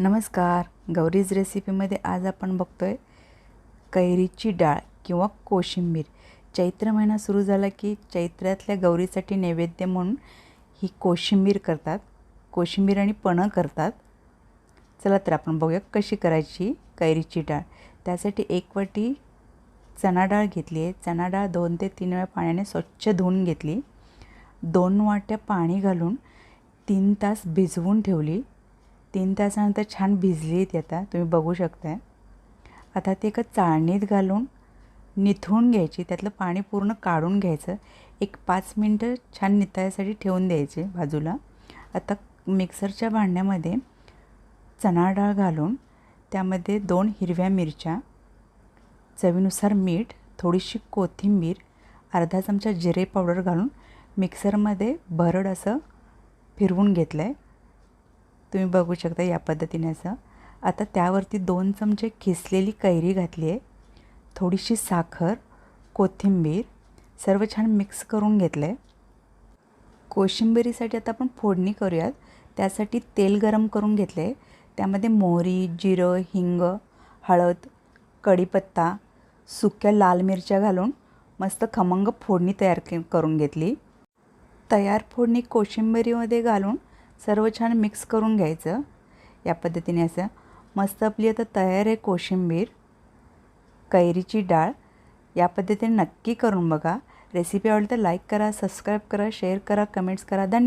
नमस्कार. गौरीज रेसिपीमध्ये आज आपण बघतोय कैरीची डाळ किंवा कोशिंबीर. चैत्र महिना सुरू झाला की चैत्रातल्या गौरीसाठी नैवेद्य म्हणून ही कोशिंबीर करतात. कोशिंबीर आणि पणं करतात. चला तर आपण बघूया कशी करायची कैरीची डाळ. त्यासाठी एक वाटी चणा डाळ घेतली आहे. चणा डाळ दोन ते तीन वेळा पाण्याने स्वच्छ धुवून घेतली. दोन वाट्या पाणी घालून तीन तास भिजवून ठेवली. तीन तासानंतर छान भिजली आहेत आता तुम्ही बघू शकताय. आता ते एका चाळणीत घालून निथळून घ्यायची त्यातलं पाणी पूर्ण काढून घ्यायचं. एक पाच मिनटं छान निथळायसाठी ठेवून द्यायचे बाजूला. आता मिक्सरच्या भांड्यामध्ये चणा डाळ घालून त्यामध्ये दोन हिरव्या मिरच्या चवीनुसार मीठ थोडीशी कोथिंबीर अर्धा चमचा जिरे पावडर घालून मिक्सरमध्ये भरड असं फिरवून घेतलं आहे तुम्ही बघू शकता या पद्धतीने असं. आता त्यावरती दोन चमचे खिसलेली कैरी घातली आहे. थोडीशी साखर कोथिंबीर सर्व छान मिक्स करून घेतलं आहे कोशिंबिरीसाठी आता आपण फोडणी करूयात. त्यासाठी तेल गरम करून घेतले आहे त्यामध्ये मोहरी जिरं हिंग हळद कढीपत्ता सुक्या लाल मिरच्या घालून मस्त खमंग फोडणी तयार के करून घेतली. तयार फोडणी कोशिंबिरीमध्ये घालून सर्व छान मिक्स करून घ्यायचं. या पद्धतीने असं मस्त आपली आता तयार आहे कोशिंबीर कैरीची डाळ. या पद्धतीने नक्की करून बघा. रेसिपी आवडली तर लाईक करा सबस्क्राईब करा शेअर करा कमेंट्स करा. धन्यवाद.